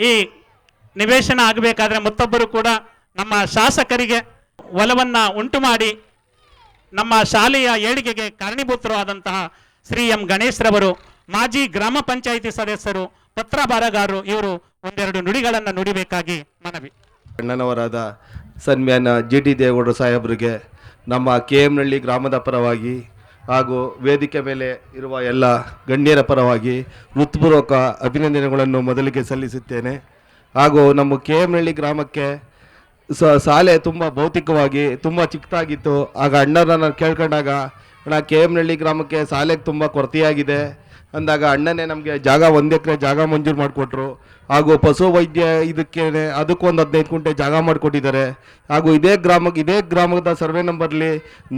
ಈ ನಿವೇಶನ ಆಗಬೇಕಾದ್ರೆ ಮತ್ತೊಬ್ಬರು ಕೂಡ ನಮ್ಮ ಶಾಸಕರಿಗೆ ಒಲವನ್ನ ಉಂಟು ಮಾಡಿ ನಮ್ಮ ಶಾಲೆಯ ಏಳಿಗೆಗೆ ಕಾರಣೀಭೂತರು ಆದಂತಹ ಶ್ರೀ ಎಂ ಗಣೇಶ್ರವರು ಮಾಜಿ ಗ್ರಾಮ ಪಂಚಾಯಿತಿ ಸದಸ್ಯರು, ಪತ್ರ ಬರಗಾರರು ಇವರು ಒಂದೆರಡು ನುಡಿಗಳನ್ನು ನುಡಿಬೇಕಾಗಿ ಮನವಿ. ಅಣ್ಣನವರಾದ ಸನ್ಮಾನ ಜಿ ಟಿ ದೇವೇಗೌಡರು ಸಾಹೇಬರಿಗೆ ನಮ್ಮ ಕೆ ಎಮ್ನಹಳ್ಳಿ ಗ್ರಾಮದ ಪರವಾಗಿ ಹಾಗೂ ವೇದಿಕೆ ಮೇಲೆ ಇರುವ ಎಲ್ಲ ಗಣ್ಯರ ಪರವಾಗಿ ಹೃತ್ಪೂರ್ವಕ ಅಭಿನಂದನೆಗಳನ್ನು ಮೊದಲಿಗೆ ಸಲ್ಲಿಸುತ್ತೇನೆ. ಹಾಗೂ ನಮ್ಮ ಕೆ ಎಮ್ನಹಳ್ಳಿ ಗ್ರಾಮಕ್ಕೆ ಸ, ಶಾಲೆ ತುಂಬ ಭೌತಿಕವಾಗಿ ತುಂಬ ಚಿಕ್ಕದಾಗಿತ್ತು. ಆಗ ಅಣ್ಣರನ್ನು ನಾನು ಕೇಳ್ಕೊಂಡಾಗ ಅಣ್ಣ ಕೆ ಎಮ್ನಹಳ್ಳಿ ಗ್ರಾಮಕ್ಕೆ ಶಾಲೆಗೆ ತುಂಬ ಕೊರತೆಯಾಗಿದೆ. ಅಂದಾಗ ಅಣ್ಣನೇ ನಮಗೆ ಜಾಗ ಒಂದು ಎಕರೆ ಜಾಗ ಮಂಜೂರು ಮಾಡಿಕೊಟ್ರು. ಹಾಗೂ ಪಶು ವೈದ್ಯ ಇದಕ್ಕೇನೆ ಅದಕ್ಕೂ ಒಂದು ಹದಿನೈದು ಕುಂಟೆ ಜಾಗ ಮಾಡಿಕೊಟ್ಟಿದ್ದಾರೆ. ಹಾಗೂ ಇದೇ ಗ್ರಾಮಕ್ಕೆ ಇದೇ ಗ್ರಾಮದ ಸರ್ವೆ ನಂಬರ್ಲಿ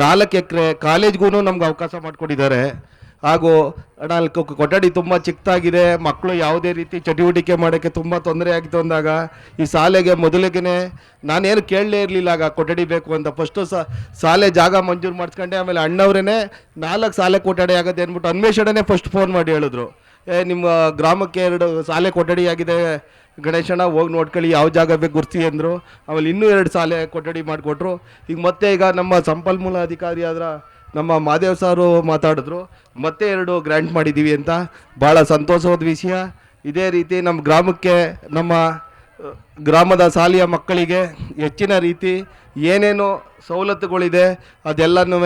ನಾಲ್ಕು ಎಕರೆ ಕಾಲೇಜ್ಗೂ ನಮ್ಗೆ ಅವಕಾಶ ಮಾಡಿಕೊಟ್ಟಿದ್ದಾರೆ. ಹಾಗೂ ನಾಲ್ಕು ಕೊಠಡಿ ತುಂಬ ಚಿಕ್ಕದಾಗಿದೆ. ಮಕ್ಕಳು ಯಾವುದೇ ರೀತಿ ಚಟುವಟಿಕೆ ಮಾಡೋಕ್ಕೆ ತುಂಬ ತೊಂದರೆ ಆಗಿತ್ತು ಅಂದಾಗ ಈ ಶಾಲೆಗೆ ಮೊದಲಿಗೆ ನಾನೇನು ಕೇಳಲೇ ಇರಲಿಲ್ಲ. ಆಗ ಕೊಠಡಿ ಬೇಕು ಅಂತ ಫಸ್ಟು ಶಾಲೆ ಜಾಗ ಮಂಜೂರು ಮಾಡಿಸ್ಕೊಂಡೆ. ಆಮೇಲೆ ಅಣ್ಣವ್ರೇ ನಾಲ್ಕು ಶಾಲೆ ಕೊಠಡಿ ಆಗುತ್ತೆ ಅಂದ್ಬಿಟ್ಟು ಅನ್ವೇಷಣೆನೇ ಫಸ್ಟ್ ಫೋನ್ ಮಾಡಿ ಹೇಳಿದ್ರು. ಏ, ನಿಮ್ಮ ಗ್ರಾಮಕ್ಕೆ ಎರಡು ಶಾಲೆ ಕೊಠಡಿ ಆಗಿದೆ. ಗಣೇಶಣ್ಣ ಹೋಗಿ ನೋಡ್ಕೊಳ್ಳಿ ಯಾವ ಜಾಗ ಬೇಕು ಗುರ್ತಿ ಅಂದರು. ಆಮೇಲೆ ಇನ್ನೂ ಎರಡು ಶಾಲೆ ಕೊಠಡಿ ಮಾಡಿಕೊಟ್ರು. ಈಗ ಮತ್ತೆ ಈಗ ನಮ್ಮ ಸಂಪನ್ಮೂಲ ಅಧಿಕಾರಿ ಆದ್ರ ನಮ್ಮ ಮಾದೇವ್ ಸಾರು ಮಾತಾಡಿದ್ರು, ಮತ್ತೆ ಎರಡು ಗ್ರ್ಯಾಂಟ್ ಮಾಡಿದ್ದೀವಿ ಅಂತ. ಭಾಳ ಸಂತೋಷವಾದ ವಿಷಯ. ಇದೇ ರೀತಿ ನಮ್ಮ ಗ್ರಾಮಕ್ಕೆ, ನಮ್ಮ ಗ್ರಾಮದ ಶಾಲೆಯ ಮಕ್ಕಳಿಗೆ ಹೆಚ್ಚಿನ ರೀತಿ ಏನೇನು ಸವಲತ್ತುಗಳಿದೆ ಅದೆಲ್ಲನೂ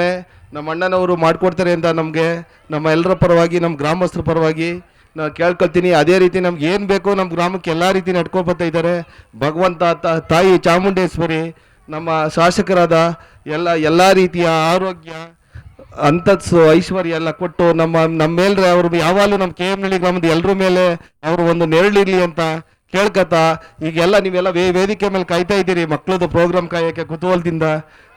ನಮ್ಮ ಅಣ್ಣನವರು ಮಾಡಿಕೊಡ್ತಾರೆ ಅಂತ ನಮಗೆ, ನಮ್ಮ ಎಲ್ಲರ ಪರವಾಗಿ, ನಮ್ಮ ಗ್ರಾಮಸ್ಥರ ಪರವಾಗಿ ನಾನು ಕೇಳ್ಕೊಳ್ತೀನಿ. ಅದೇ ರೀತಿ ನಮ್ಗೆ ಏನು ಬೇಕೋ ನಮ್ಮ ಗ್ರಾಮಕ್ಕೆ ಎಲ್ಲ ರೀತಿ ನಡ್ಕೊಬರ್ತಾ ಬರ್ತಾ ಇದ್ದಾರೆ. ಭಗವಂತ ತಾಯಿ ಚಾಮುಂಡೇಶ್ವರಿ, ನಮ್ಮ ಶಾಸಕರಾದ ಎಲ್ಲ ಎಲ್ಲ ರೀತಿಯ ಆರೋಗ್ಯ ಅಂತಸ್ಸು, ಐಶ್ವರ್ಯ ಎಲ್ಲ ಕೊಟ್ಟು ನಮ್ಮ ನಮ್ಮ ಮೇಲೆ ಅವರು ಯಾವಾಗಲೂ ನಮ್ಮ ಕೆ ಎಂ ನಳ್ಳಿ ಗ್ರಾಮದ ಎಲ್ಲರ ಮೇಲೆ ಅವರು ಒಂದು ನೆರಳಿರ್ಲಿ ಅಂತ ಕೇಳ್ಕತ್ತ, ಈಗೆಲ್ಲ ನೀವೆಲ್ಲ ವೇ, ವೇದಿಕೆ ಮೇಲೆ ಕಾಯ್ತಾ ಇದ್ದೀರಿ ಮಕ್ಕಳದು ಪ್ರೋಗ್ರಾಮ್ ಕಾಯೋಕ್ಕೆ ಕುತೂಹಲದಿಂದ.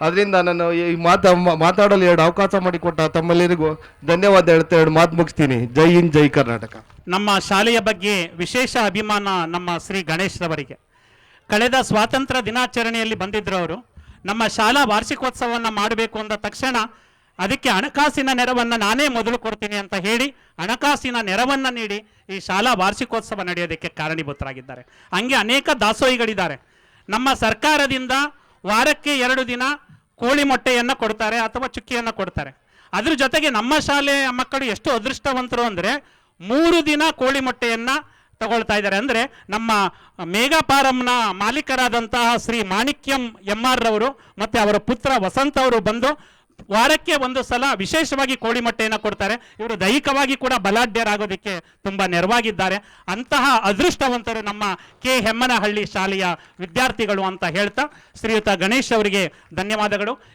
ಅದರಿಂದ ನಾನು ಈ ಮಾತಾ, ಮಾತಾಡಲು ಎರಡು ಅವಕಾಶ ಮಾಡಿಕೊಟ್ಟ ತಮ್ಮೆಲ್ಲರಿಗೂ ಧನ್ಯವಾದ ಹೇಳ್ತಾ ಎರಡು ಮಾತು ಮುಗಿಸ್ತೀನಿ. ಜೈ ಹಿಂದ್, ಜೈ ಕರ್ನಾಟಕ. ನಮ್ಮ ಶಾಲೆಯ ಬಗ್ಗೆ ವಿಶೇಷ ಅಭಿಮಾನ ನಮ್ಮ ಶ್ರೀ ಗಣೇಶ್ರವರಿಗೆ ಕಳೆದ ಸ್ವಾತಂತ್ರ್ಯ ದಿನಾಚರಣೆಯಲ್ಲಿ ಬಂದಿದ್ದರು ಅವರು. ನಮ್ಮ ಶಾಲಾ ವಾರ್ಷಿಕೋತ್ಸವವನ್ನು ಮಾಡಬೇಕು ಅಂದ ತಕ್ಷಣ ಅದಕ್ಕೆ ಹಣಕಾಸಿನ ನೆರವನ್ನು ನಾನೇ ಮೊದಲು ಕೊಡ್ತೀನಿ ಅಂತ ಹೇಳಿ ಹಣಕಾಸಿನ ನೆರವನ್ನು ನೀಡಿ ಈ ಶಾಲಾ ವಾರ್ಷಿಕೋತ್ಸವ ನಡೆಯೋದಕ್ಕೆ ಕಾರಣೀಭೂತರಾಗಿದ್ದಾರೆ. ಹಂಗೆ ಅನೇಕ ದಾಸೋಹಿಗಳಿದ್ದಾರೆ. ನಮ್ಮ ಸರ್ಕಾರದಿಂದ ವಾರಕ್ಕೆ ಎರಡು ದಿನ ಕೋಳಿ ಮೊಟ್ಟೆಯನ್ನು ಕೊಡ್ತಾರೆ ಅಥವಾ ಚುಕ್ಕಿಯನ್ನು ಕೊಡ್ತಾರೆ. ಅದ್ರ ಜೊತೆಗೆ ನಮ್ಮ ಶಾಲೆಯ ಮಕ್ಕಳು ಎಷ್ಟು ಅದೃಷ್ಟವಂತರು ಅಂದರೆ ಮೂರು ದಿನ ಕೋಳಿ ಮೊಟ್ಟೆಯನ್ನು ತಗೊಳ್ತಾ ಇದ್ದಾರೆ. ಅಂದರೆ ನಮ್ಮ ಮೇಘಾಪಾರಂನ ಮಾಲೀಕರಾದಂತಹ ಶ್ರೀ ಮಾಣಿಕ್ಯಂ ಎಂ ಆರ್ ರವರು ಮತ್ತು ಅವರ ಪುತ್ರ ವಸಂತ್ ಅವರು ಬಂದು ವಾರಕ್ಕೆ ಒಂದು ಸಲ ವಿಶೇಷವಾಗಿ ಕೋಳಿ ಮೊಟ್ಟೆಯನ್ನು ಕೊಡ್ತಾರೆ. ಇವರು ದೈಹಿಕವಾಗಿ ಕೂಡ ಬಲಾಢ್ಯರಾಗೋದಕ್ಕೆ ತುಂಬ ನೆರವಾಗಿದ್ದಾರೆ. ಅಂತಹ ಅದೃಷ್ಟವಂತರು ನಮ್ಮ ಕೆ ಹೆಮ್ಮನಹಳ್ಳಿ ಶಾಲೆಯ ವಿದ್ಯಾರ್ಥಿಗಳು ಅಂತ ಹೇಳ್ತಾ ಶ್ರೀಯುತ ಗಣೇಶ್ ಅವರಿಗೆ ಧನ್ಯವಾದಗಳು.